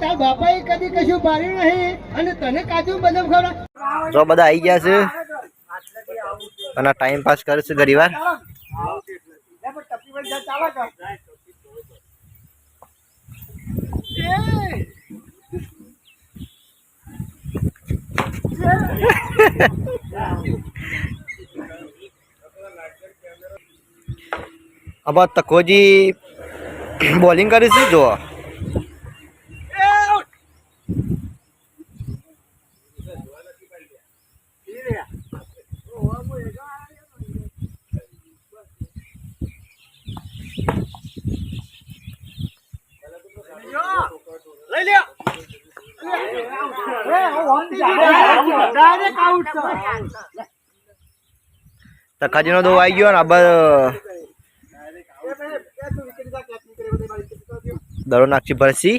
તાર બાપાએ કદી કશું પાડ્યું નહીં અને તને કાજુ બદામ ખવડા જો બધા આવી ગયા છે. અને ટાઈમ પાસ કરે છે ઘણી વાર અબ તકોજી બોલિંગ કરી છે? જો આઉટ તકાજીનો દો આવી ગયો ને આ દડો નાખી ભરસી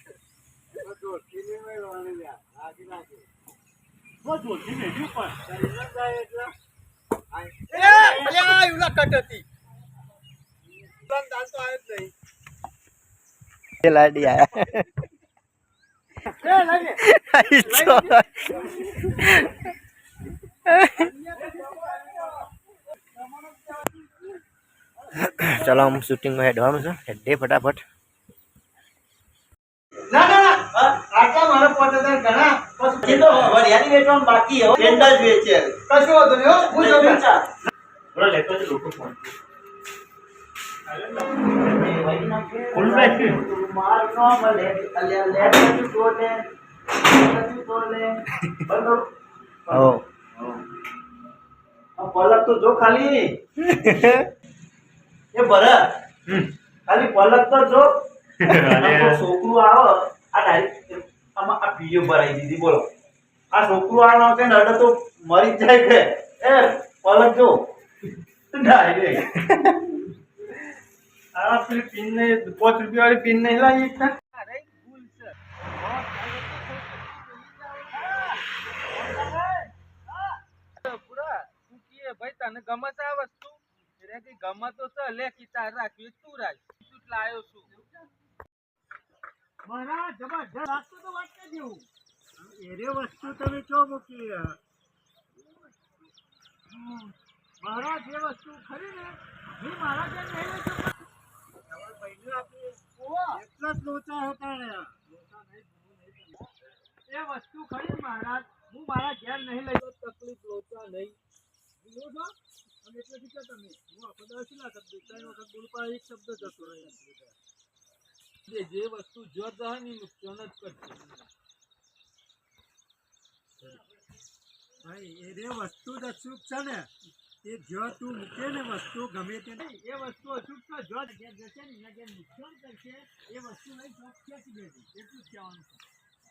લાડી આયા ચાલો આમ શૂટિંગમાં હેડવાનું છે. હેડે ફટાફટ. એ વેચવાનું બાકી હો. પેંડા જ વેચે. કશું વાંધો નહીં હો. હું જોઉં છું. માર નો મળે અલ્યા લે તું તોલે તું તોલે બંધો ઓ આ પલક તો જો ખાલી. એ ભરત. ખાલી પલક તો જો. છોકરું આવો. આ ડાયરેક્ટ આમાં આ પીઓ ભરાઈ દીધી બોલો. આ છોકરું આનો કે નડે તો મરી જાય કે. એ, પલક જો. ડાયરેક્ટ આ પેલી પિન ને, પાંચ રૂપિયા વાળી પિન નહીં લાવી છે ભાઈ તને ગમે છે આ વસ્તુ એટલે તો છે લે કિતાર રાખવી તું રાખ તું છું મારા જબરજસ્ત લાગતું તો વાત કરી દેવું એરે વસ્તુ તમે ચો મૂકી. મારા જે વસ્તુ ખરી ને એ મારા જેમ નહીં. એટલા જ લોચા હતા ને. એ વસ્તુ ખરી ને મહારાજ હું મારા ઘેર નહીં લઈ તકલીફ લોચા નહીં છો? અને એટલેથી શીખ્યા તમે હું આખો શબ્દ ત્રણ વખત બોલપા એક શબ્દ જતો રહે જે જે વસ્તુ જો તો ને નુકસાન જ કરશે ભાઈ એ વસ્તુ જ અચૂક છે ને. એ જો તું મૂકે ને વસ્તુ ગમે તે નહીં એ વસ્તુ અચૂક છે જો જશે ને એના જે નુકસાન કરશે એ વસ્તુ નહીં જો ખેંચી દેજે એટલું જ કહેવાનું છે.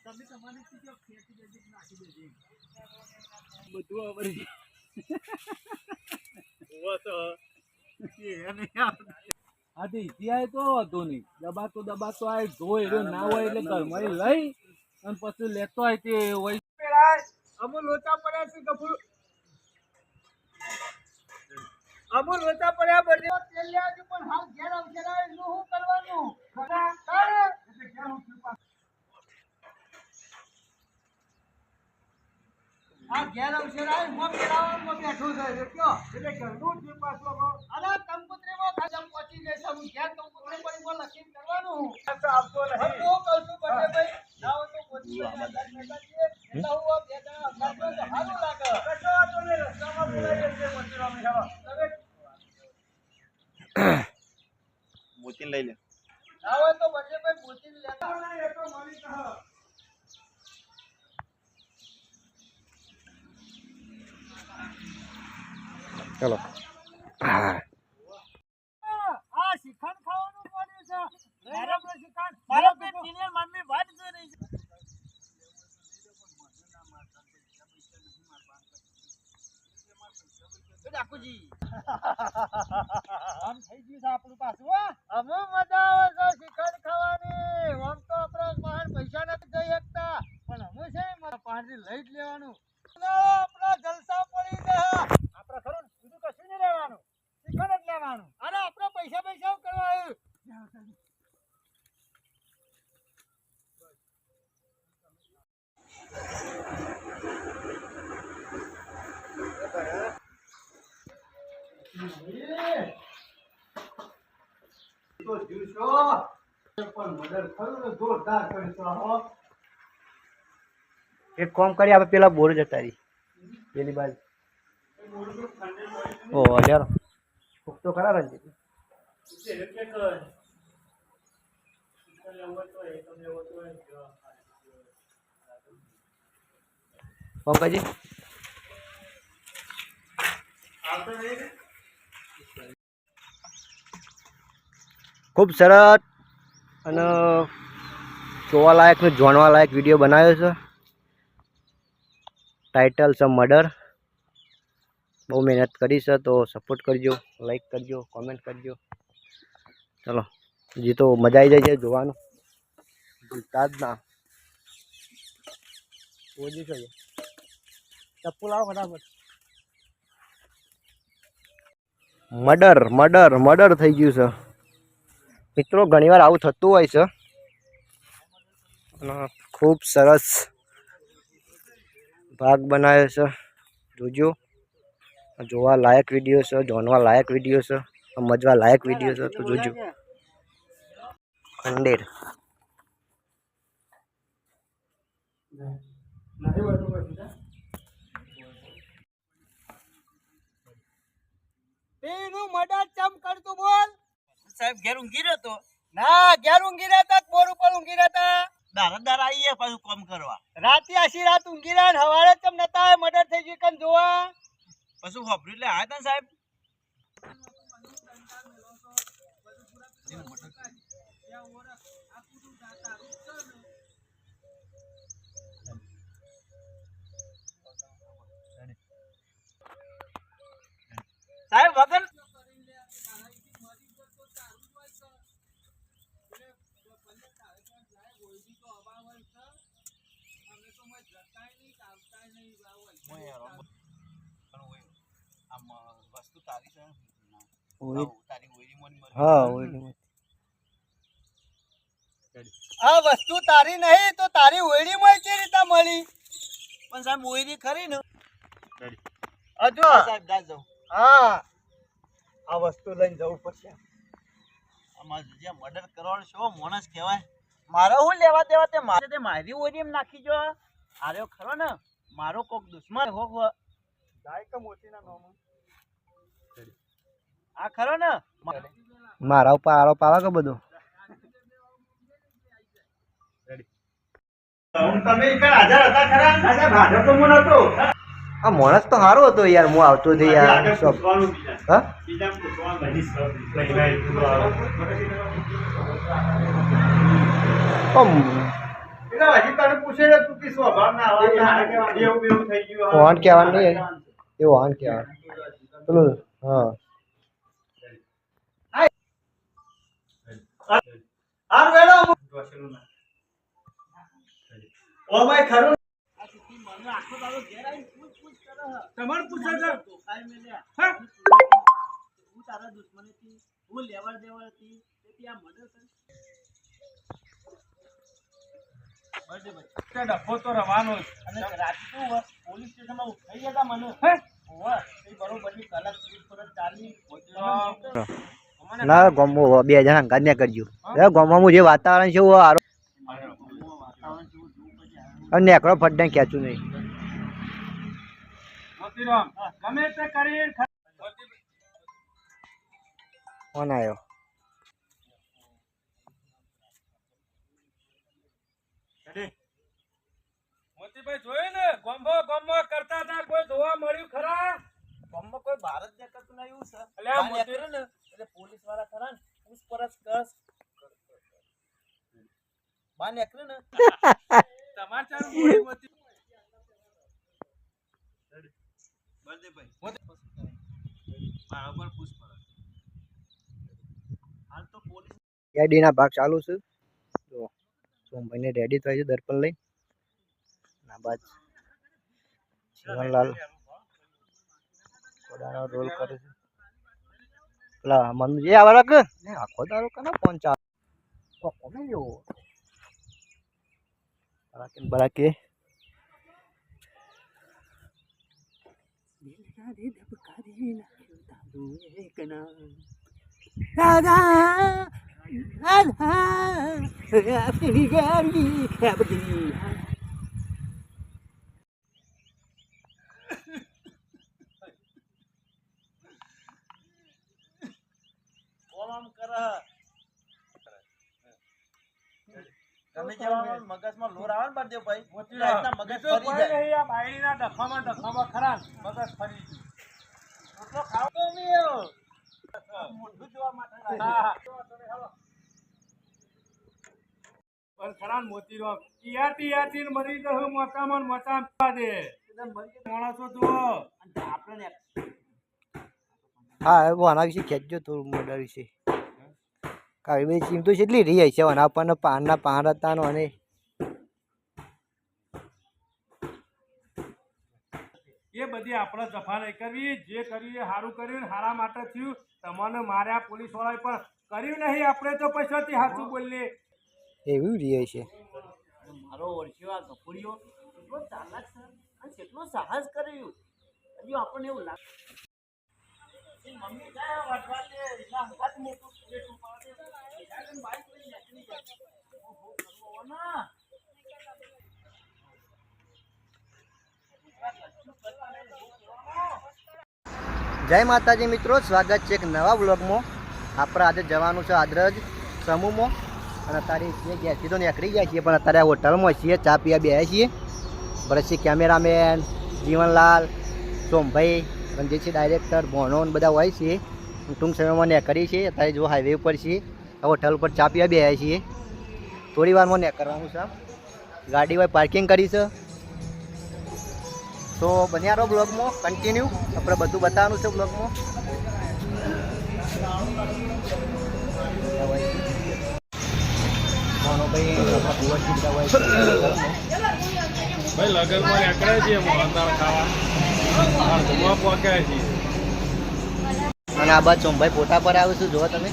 તમે તમારી કહો ખેંચી દેજે નાખી દેજે બધું એને હા તો ઇતિહાસ તો હતો નહીં. દબાતો દબાતો આ ધોઈ ના હોય એટલે ઘરમાં લઈ અને પછી લેતો હોય તે હોય. અમુલ લોચા પડ્યા છે કપૂર અમુલ લોચા પડ્યા તેલ પણ હાલ ઘેર આવશે ના એનું શું કરવાનું? ખરા તારે? એટલે ઘેર હું છું આ ઘેર આવશે ના મોં પેરાવામાં બેઠો છે કયો? એટલે ઘરનું જ છે અરે કંકોત્રીમાં ખાલી આમ પહોંચી જશે હું ઘેર કંકોત્રી પર લખીને કરવાનું. રહેવાનું આપણા જલસા પડી ગયા. તો જીવશો. પણ મદદ ખરું જોરદાર કરીશું એક કોમ કરી આપણે પેલા બોર જતા રહી પેલી બાજુ. ઓ અઢાર કોક તો ખરા રંજીત. પંકજી ખૂબ સરસ અને જોવાલાયક ને જાણવાલાયક વીડિયો બનાવ્યો છે. ટાઇટલ છે મર્ડર બહુ મહેનત કરી છે, તો સપોર્ટ કરજો લાઈક કરજો કોમેન્ટ કરજો. ચલો, હજી તો મજા આવી જાય છે જોવાનું. ભૂલતા જ ના. છે. ચપ્પુ લાવો ફટાફટ. મર્ડર મર્ડર મર્ડર થઈ ગયું છે. મિત્રો, ઘણીવાર આવું થતું હોય છે. અને ખૂબ સરસ ભાગ બનાવ્યો છે. જોજો. જોવા લાયક વીડિયો છે જોનવા લાયક વીડિયો છે, સમજવા લાયક વીડિયો છે, તો જોજો. ખંડેર. એનું મર્ડર ચમ કરતું બોલ? સાહેબ, ઘેર ઊંઘી રહ્યો તો ના, ઘેર ઊંઘી રહેતા બોર ઉપર ઊંઘી રહેતા? દારા દારા આવીએ પાછું કામ કરવા. રાતે આશી રાત ઊંઘી રહ્યા ને હવારે ચમ નતા મર્ડર થઈ ગયું કન જોવા. પછી હોભર્યું એટલે આયા તા સાહેબ? સાહેબ વગર આમ વસ્તુ તારી છે તારી ઓઈરીમાં ની મરી. હા ઓય આ વસ્તુ તારી નહીં તો તારી ઓયડી માં છે રીતે મળી? પણ સાહેબ ઓયડી ખરી ને? હજુ સાહેબ દાસ જાઉં. હા. આ વસ્તુ લઈને જવું પડશે. આમાં જે મર્ડર કરવાનો છો માણસ કહેવાય. મારો હું લેવા દેવા તે મારે તે મારી ઓરી એમ નાખી જો. આર્યો ખરો ને? મારો કોક દુશ્મન હોક જાય કે મોતીના નામ આ ખરો ને? મારા ઉપર આરોપ આવે કે બધો? આ માણસ તો સારો હતો યાર હું આવતો હતો યાર હા? આમ એટલે હજી તને પૂછે ને તું કે સ્વભાવ ના આવે એવું એવું થઈ ગયું વાહન કહેવાનું નહીં એ વાહન કહેવાનું. પેલું હા. હાર વેડો ઓ ભાઈ ખરું. તમારે પૂછે છે. હા? હું તારા દુશ્મની હતી હું લેવડ દેવડ હતી તેથી આ મર્ડર કરી બર્થડે ભાઈ તે ડબ્બો તો રવાનો અને રાતે પોલીસ સ્ટેશનમાં ઉઠાઈ ગયા મને. હે? હોવે, એ બરોબરની કલાક સુધી ફરજ ચાલી તો ના ગમો બે જણા અંગાજ ને કરજો એ ગમવામાં જે વાતાવરણ છે હારો. અને નેકળો ફટ ખેંચું નહીં. કોણ આવ્યો મોતીભાઈ જોયું ને? ગોમ્બો ગોંભો કરતા હતા કોઈ જોવા મળ્યું ખરા? ગોમ્બો કોઈ ભારત દેખાતું ના એવું છે. અલે આ મોતી- ને એટલે પોલીસવાળા ખરા ને પૂછપરછ કરસ ને. મોતી પૂછપરછ. હાલ તો પોલીસ એડીના ભાગ ચાલુ છે. સોમભાઈને રેડી થાય છે દર્પણ લઈ ના બાદ જીવનલાલ પોતાનો રોલ કરે છે પેલા મનુ જે આવા કે ને આખો દારો કને ફોન ચાલુ કો કોમે જો બરાકે બરાકે ઓમ કરે ગમે મગજમાં લોર આવે ને બળદેવભાઈ ભાઈ મગજ ફરી જાય બાયડીના ડખામાં ડખામાં ખરા મગજ ફરી ગયું. ખાવો. મોઢું જોવા માટે ખરા મોતી રો ઈયાથી ઈયાથી ને મરી જશે મોચામાં મોતા દે. માણસો તો. આપણે હા હવે આના વિશે ખેંચજો થોડું મોડર વિશે. કાવી બધી ચીમતો કેટલી રહી છે. આના આપણને પાનના પાન હતા નો અને એ બધી આપણે જફા નહીં કરવી. જે કર્યું એ સારું કર્યું હારા સારા માટે થયું. તમને માર્યા પોલીસ વાળાએ પણ કર્યું નહીં. આપણે તો પૈસાથી સાચું બોલીએ. એવું રહે છે. મારો વર્ષો આ ગફુરીઓ કેટલો ચાલાક છે અને કેટલો સાહસ કર્યું હજુ આપણને એવું લાગે. મમ્મી જાય વાટવા દે એના હાથ મોટું પેટું પાડે જાય બાઈક લઈને નીકળી જાય ઓહો કરવો ના જય માતાજી મિત્રો સ્વાગત છે એક નવા બ્લોગમાં આપણે આજે જવાનું છે આદ્રજ સમૂહમાં. અને અત્યારે છીએ ગેસથી તો નીકળી ગયા છીએ, પણ અત્યારે હોટલમાં છીએ, ચા પીવા બે છીએ. પછી કેમેરામેન, જીવનલાલ, સોમભાઈ છે ડાયરેક્ટર ભોણો ને બધા હોય છે. ટૂંક સમયમાં નીકળી છીએ, અત્યારે જો હાઈવે ઉપર છીએ હોટલ ઉપર ચા પીવા બે છીએ. થોડી વારમાં નીકળવાનું છે. ગાડી હોય પાર્કિંગ કરી છે. તો બન્યા રહો બ્લોગમાં કન્ટિન્યુ આપણે બધું બતાવવાનું છે બ્લોગમાં ભાઈ લગનમાં નીકળે છે મોહનદાળ ખાવા. જમવા પહોંચ્યા છીએ અને આ બાદ સોમભાઈ પોતા પર આવું છું જુઓ તમે.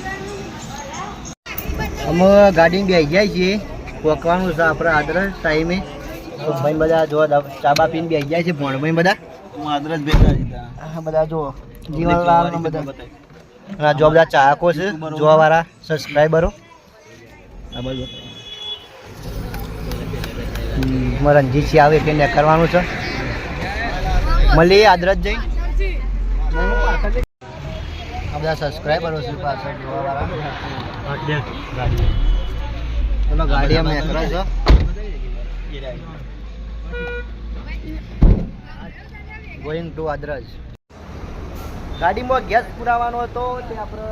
અમે ગાડી બેસી જાય છીએ. પોકવાનું છે આપણે આદરસ ટાઈમે સોમભાઈ બધા જો ચાબા પીને બેસી જાય છે ભણભાઈ બધા. માદરજ ભેગા હતા હા બધા જો જીવનલાલ ને બધા. બધા ચાહકો છે જોવા વાળા સબસ્ક્રાઈબરો આ મારા રણજીતસિંહ આવે કે ને કરવાનું છે. મળીએ આદરત જઈ આ બધા સબસ્ક્રાઈબરો છે પાછળ જોવા વાળા ગાડી અમે કરો છો. ગોઈંગ ટુ આદરજ ગાડીમાં ગેસ પુરાવાનો હતો તે આપણે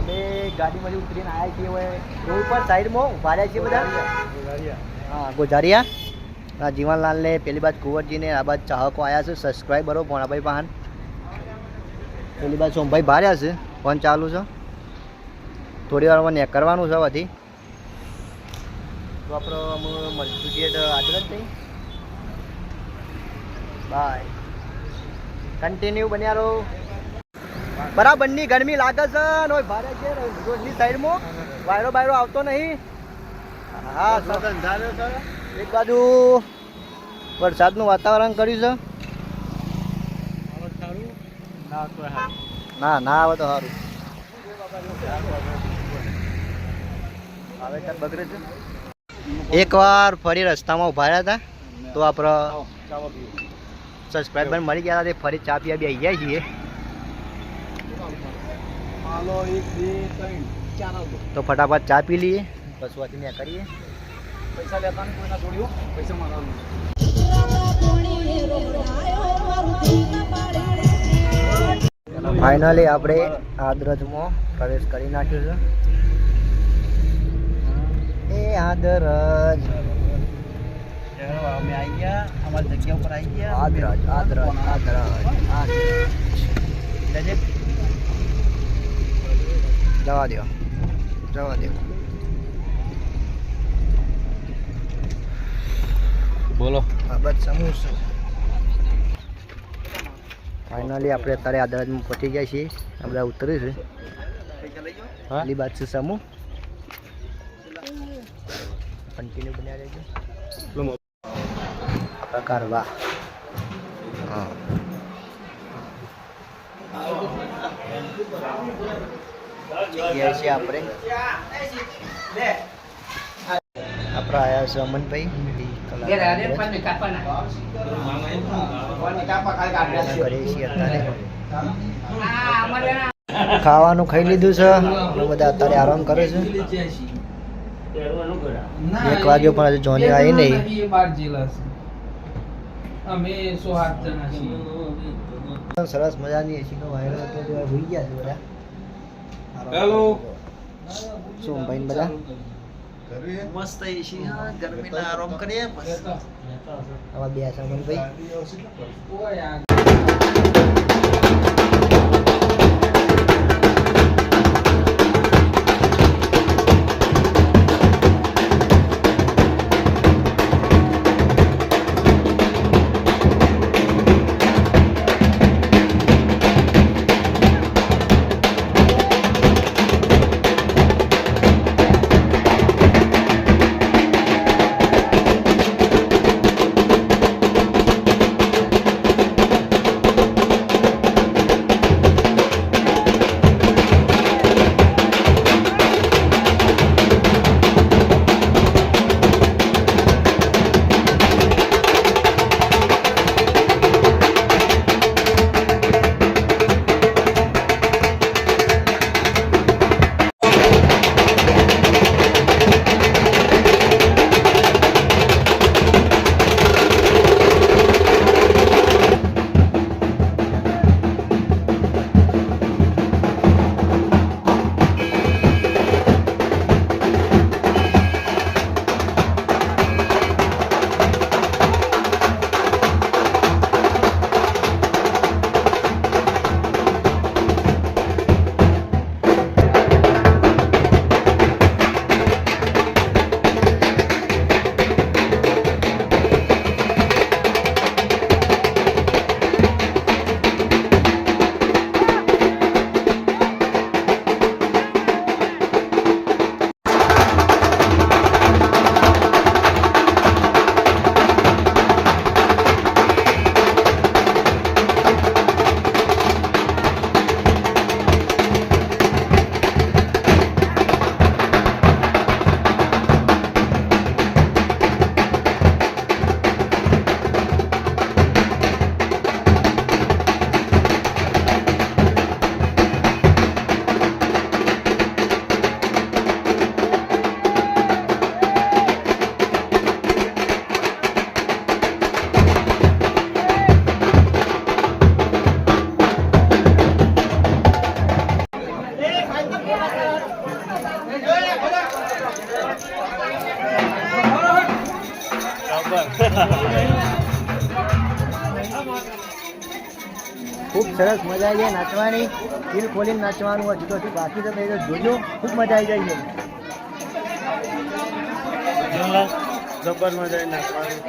અમે ગાડીમાંથી ઉતરીને આવ્યા છીએ હવે. રોડ પર સાઈડમાં ઊભા રહ્યા છીએ બધા. હા ગોજારિયા આ જીવનલાલને પેલી બાદ કુંવરજીને આ બાદ ચાહકો આવ્યા છે. સબસ્ક્રાઈબરો ભોણાભાઈ પાન પેલી બાદ સોમભાઈ ભાર્યા છે ફોન ચાલુ છે. થોડી વારમાં નેક કરવાનું છે હવેથી. તો આપણો અમે તો આગળ જ નહીં. બાય કન્ટિન્યુ બન્યા રહો. બરાબરની ગરમી લાગે છે છે. રોડની સાઈડમાં વાયરો બાયરો આવતો નહીં. હા એક બાજુ વરસાદનું વાતાવરણ કર્યું છે. ના ના આવે તો સારું. એકવાર ફરી રસ્તામાં ઊભા રહ્યા હતા તો આપણે સબસ્ક્રાઈબર મળી ગયા હતા ફરી ચા પીવા બી આવી ગયા છીએ. તો ફટાફટ ચા પી લઈએ. ત્યાં કરીએ. પૈસા લેતા નહીં કોઈના જોડ્યું? પૈસા મારવાનું. ફાઇનલી આપણે આદરજમાં પ્રવેશ કરી નાખ્યો છે. એ આદરજ. અમે આવી ગયા. અમારી જગ્યા ઉપર આવી ગયા. આદરજ આદરજ આદરજ. આદરજ જવા દો જવા દો બોલો. સમૂહ છે ફાઇનલી આપણે અત્યારે આદરજમાં પહોંચી ગયા છીએ. આપણે બધા પહેલી બાદ છે સમૂહ. કન્ટિન્યુ બન્યા રહેજો. પ્રકાર વાહ. હા. જગ્યાએ છે આપણે. આપણે આયા છે અમનભાઈ. ખાવાનું ખાઈ લીધું છે. હું બધા અત્યારે આરામ કરે છે. એક વાગ્યો પણ હજુ જોની આવી નહીં. અમે સો આઠ જણા છીએ. સરસ મજાની એસીનો વાયરો હતો તો ગયા છે બધા. હેલો. શું ભાઈ બધા? મસ્ત એસી ગરમીના આરામ કરીએ આવા બે છે અમનભાઈ ખૂબ સરસ મજા આવી જાય નાચવાની. દિલ ખોલીને નાચવાનું હજુ તો હજુ બાકી તો થઈ જોજો ખૂબ મજા આવી જાય છે. જબર મજા આવી નાખવાની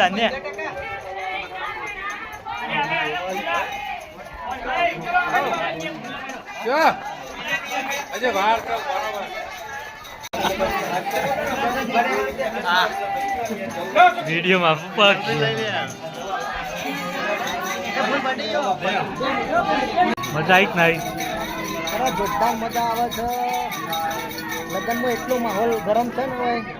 આશે ધાન્યમાં મજા આવી નહીં? જોરદાર મજા આવે છે. લગ્નમાં એટલો માહોલ ગરમ છે ને હોય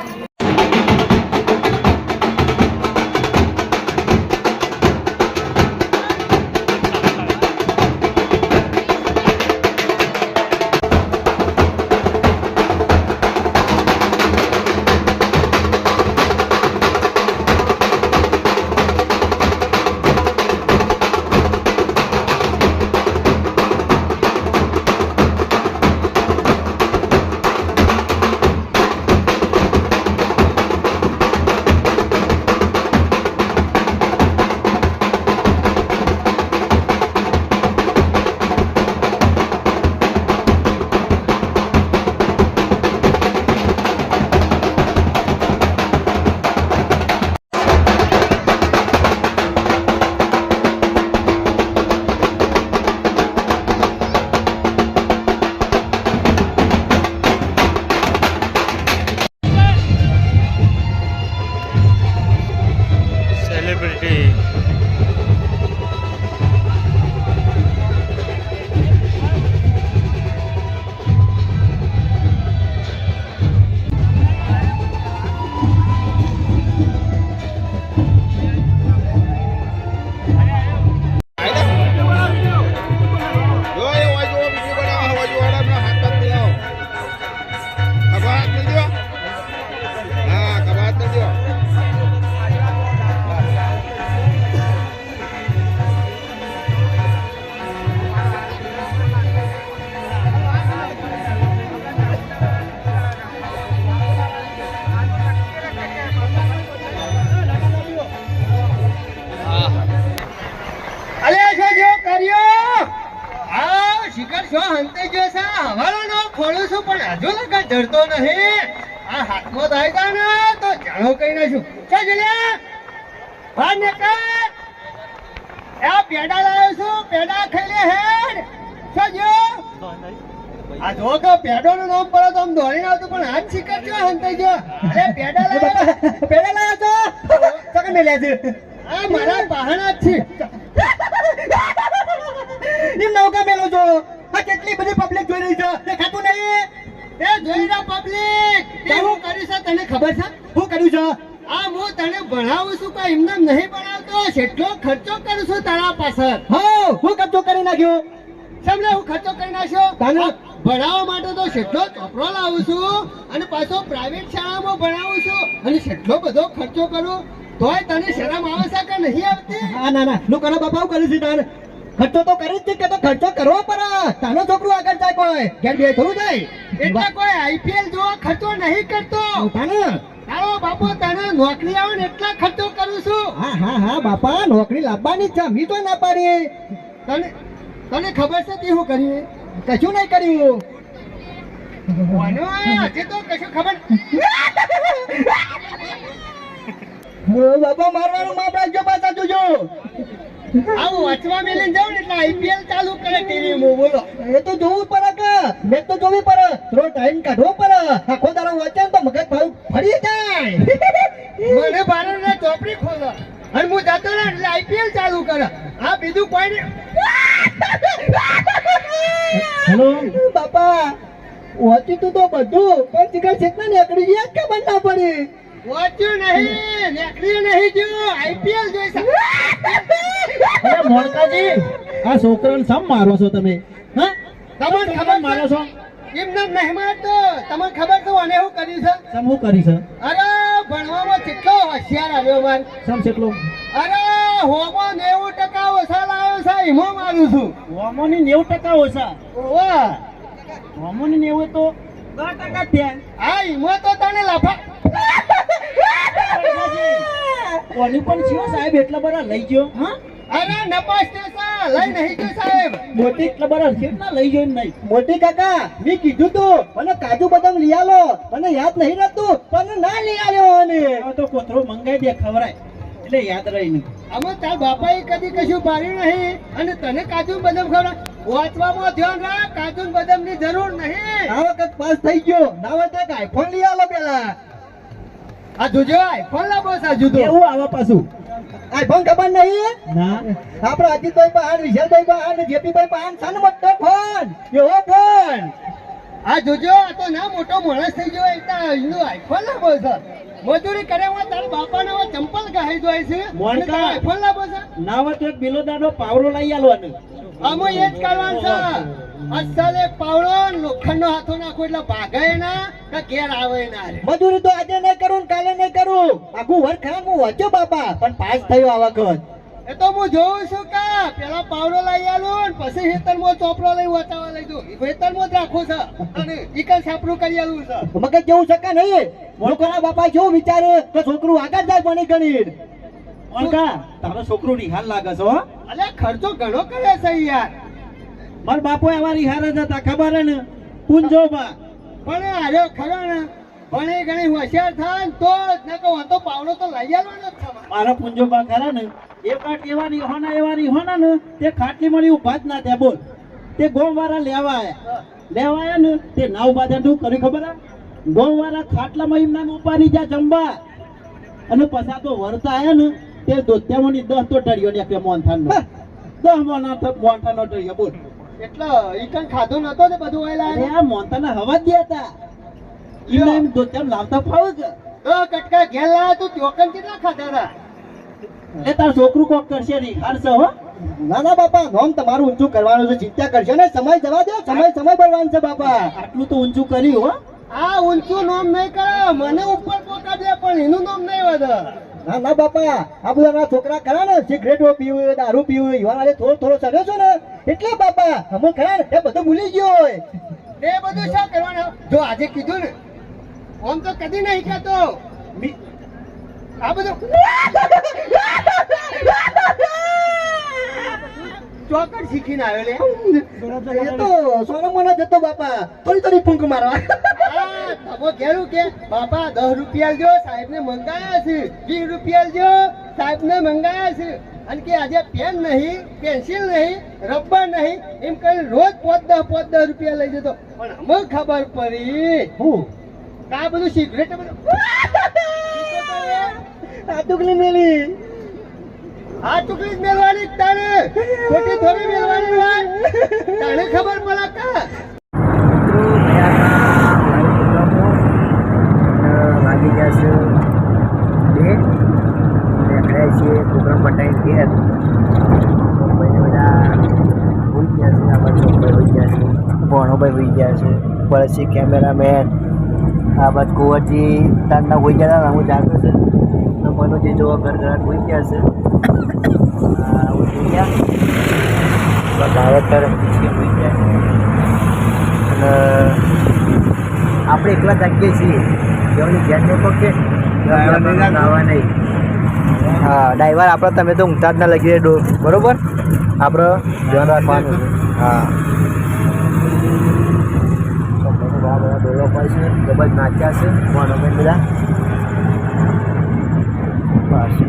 તો પેડો નું નામ પડે તો આમ દોડીને આવતું પણ હાથ શીખર છો હંતાઈ ગયો? અરે પેડા લાવ્યો પેડા લાવ્યો તો સકે મેલ્યા છે. આ મારા પહાણા જ છે. એમ નૌકા મેલો છો? આ કેટલી બધી પબ્લિક જોઈ રહી છે? દેખાતું નહીં. એ જોઈ રહ્યા પબ્લિક તે હું કર્યું છે તને ખબર છે? શું કર્યું છે? આ હું તને ભણાવું છું કે એમને નહીં ભણાવતો. કેટલો ખર્ચો કરું છું તારા પાછળ. હો હું ખર્ચો કરી નાખ્યો. સમજે હું ખર્ચો કરી નાખ્યો? તને ભણાવવા માટે તો કેટલો ચોપડો લાવું છું અને પાછો પ્રાઇવેટ શાળામાં ભણાવું છું. અને કેટલો બધો ખર્ચો કરું. તોય તને શરમ આવે છે કે નહીં આવતી? હા ના ના. નું કરો બાપા કરું છું તારે ખર્ચો તો કરી જ છે કે તો ખર્ચો કરવો પડે. તારો છોકરો આગળ જાય કોઈ. ઘેર બે થોડું જાય. એટલે કોઈ આઈપીએલ જોવા ખર્ચો નહીં કરતો. તારે તારો બાપુ તને નોકરી આવે ને એટલા ખર્ચો કરું છું. હા હા હા બાપા. નોકરી લાવવાની છે. મી તો ના પાડી. તને તને ખબર છે તે શું કર્યું કશું નહીં કર્યું. વાનો, હજી તો કશું ખબર બાપા મારવાનું માપ રાખજો પાછા જોજો. આવું વાંચવા મેલીને જાઉં ને એટલે આઈપીએલ ચાલુ કરે ટીવી માં બોલો. એ તો જોવું પડે કે મેચ તો જોવી પડે. થોડો ટાઈમ કાઢવો પડે. આખો દાડો વાંચે તો મગજ ફરી જાય. મને બારો ને ચોપડી ખોલો. અને હું જતો રહે એટલે આઈપીએલ ચાલુ કરે. આ બીજું કોઈ નહીં. હેલો બાપા વાંચ્યું તું તો બધું પણ ચિકન ને નીકળી ગયા કે બંધ ના પડી? વાંચ્યું નહીં નીકળ્યું નહીં જો આઈપીએલ જોઈ શકે મોણકાજી આ છોકરાને સમ મારો છો તમે? હા? તમે ખબર મારો છો? એમને મહેમાન તો તમને ખબર તો અને શું કર્યું છે? સમ હું કરી છે? અરે ભણવામાં કેટલો હોશિયાર આવ્યો માર. સમ કેટલો? અરે હોમો નેવું ટકા ઓછા લાવ્યો છે હિમો મારું છું હોમોની નેવું ટકા ઓછા. ઓવા. હોમોની નેવું તો દસ ટકા થયા. હા હિમો તો તને લફા કોની પણ છે સાહેબ એટલા બધા લઈ ગયો. હા? અરે નપાસ તે સા લઈ નહીં કે સાહેબ. મોટી ખબર કેટલા લઈ ગયો નહીં. મોટી કાકા મેં કીધું તું મને કાજુ બદામ લઈ આલો. મને યાદ નહીં રહેતું પણ ના લઈ આવ્યો અને તો કોથરો મંગાઈ દે ખવરાય. એટલે યાદ રહી નહીં અમે તાર બાપાએ કદી કશું પાડ્યું નહીં. અને તને કાજુ બદામ ખવડા વાંચવામાં ધ્યાન રાખ કાજુ બદામની જરૂર નહીં. આ વખત પાસ થઈ ગયો. ના હોય તો આઈફોન લઈ આલો પેલા. આ જોજો આઈફોન લાવો સાજુ તો. એવું આવા પાછું. આઈફોન ખબર નહીં? ના. આપડે અજીતભાઈ બહાર વિશાલભાઈ ને જેપીભાઈ બહાર સન મોટો ફોન એવો ફોન આ જોજો આ તો ના મોટો માણસ થઈ ગયો એટલે એનો આઈફોન લાવો છે. મજૂરી કરે હું તારા બાપાને હવે ચંપલ ગાઈ જાય છે. અને આઈફોન લાવો છે. ના હોય તો એક બિલોદાનો પાવડો લઈ આલવાનો. અમે એ જ કરવાનું છે. અસલે પાવડો લોખંડનો હાથો નાખો એટલે ભાગે ના કે ઘેર આવે ના મજૂરી તો આજે નહીં કરું કાલે નહીં કરું. આખું વર્ક ખરાબ હું વાંચો બાપા પણ પાસ થયો આ વખત એ તો હું જોઉં છું કે પેલા પાવડો લઈ આલું ને પછી હેતરમાં ચોપડો લઈ વચાવા લઈ દઉં હેતરમાં જ રાખું છે. અને ઈકન સાપરું કરી આલું છે. મગજ જેવું છે કે નહીં? લોકોના બાપા કેવું વિચારે તો છોકરું આગળ જાય બની ગણી ઓળખા તારો છોકરો નિહાલ લાગે છે હો. અલે ખર્ચો ઘણો કરે છે યાર. મારા બાપો એવા રિહાર જ હતા ખબર ને? પૂંજોમાં. પણ આર્યો ખરો ને. ભણે ગણે હોશિયાર થાય ને તો જ તો વાંધો પાવડો તો લઈ આવવાનો જ છે મારા. પૂંજોમાં ખરા ને એ કાટ એવા રીહોના એવા રીહોના ને તે ખાટલી મળી ઊભા જ ના થયા બોલ. તે ગોમ વાળા લેવા આયા લેવા આયા ને તે નાવ બાધા શું કર્યું ખબર આ? ગોમ વાળા ખાટલામાં એમના ઉપાડી જા જમવા. અને પછા તો વરતા આયા ને તે દોત્યામાંની દસ તો ટળ્યો ને મોનથાન નો દસ મોના મોનથાન ટળ્યો બોલ. એટલે ઈકન ખાધો નતો ને બધું વાયલા આ મોનથાના હવા જ હતા એમને એમ દોત્યામ લાવતા ફાવે કે તો કટકા ઘેર લાયા તું ચોકન કેટલા ખાધા હતા? એ તાર છોકરું કોક કરશે નહીં. હારશે હો. ના ના બાપા નોમ તમારું ઊંચું કરવાનું છે. ચિંતા કરશો ને સમય જવા દો. સમય સમય ભરવાનું છે બાપા. આટલું તો ઊંચું કર્યું હો. આ ઊંચું નામ નહીં કરો મને ઉપર પોકા દે પણ એનું નામ નહીં વધે. ના ના બાપા. આ બધા છોકરા ખરા ને? સિગરેટો પીવું દારૂ પીવું યુવાના થોડો થોડો ચડ્યો છો ને? એટલે બાપા હમણાં ખરા ને? એ બધું ભૂલી ગયો હોય. એ બધું શું કરવાનું? જો આજે કીધું ને આમ તો કદી નહીં મી- આ બધું ચોકડ શીખીને આવ્યો લે. એ તો સોનો મને જતો બાપા. થોડી થોડી ફૂંક મારવા. તમે કેવું કે બાપા દસ રૂપિયા જો સાહેબ ને મંગાયા છે. વીસ રૂપિયા જો સાહેબ ને મંગાયા છે. અને કે આજે પેન નહીં પેન્સિલ નહીં રબર નહીં એમ કરી રોજ પોત દસ પોત દસ રૂપિયા લઈ જતો. પણ અમે ખબર પડી. હું? આ બધું સિગરેટ બધું. આ ટુકલી મેલી. આ ટુકલી જ મેલવાની જ તારે ખોટી થોડી મેલવાની હોય. તારે ખબર પડે કા? વાગી જશે બે નીકળ્યા છીએ પ્રોગ્રામ પટાઈ ભાઈ બધા હોઈ ગયા છે. આ બાજુ ભાઈ હોઈ ગયા છે. ભણોભાઈ હોઈ ગયા છે પછી કેમેરામેન આ બાજુ કુંવરજી તારના હોઈ ગયા હતા હું જાગ્યો છે તો મનુજી જોવા ઘર ઘર હોઈ ગયા. છે હોઈ ગયા ડાયરેક્ટર હોઈ ગયા. અને આપણે એકલા જાગીએ છીએ. જેવાની ધ્યાન નહીં પકે ગાવા નહીં. હા ડ્રાઈવર આપણે તમે તો ઊંઘતા જ ના લગી દો બરોબર? આપણે ધ્યાન રાખવાનું હા બધા બધા છે ખૂબ જ નાચ્યા છે ફોન બધા બસ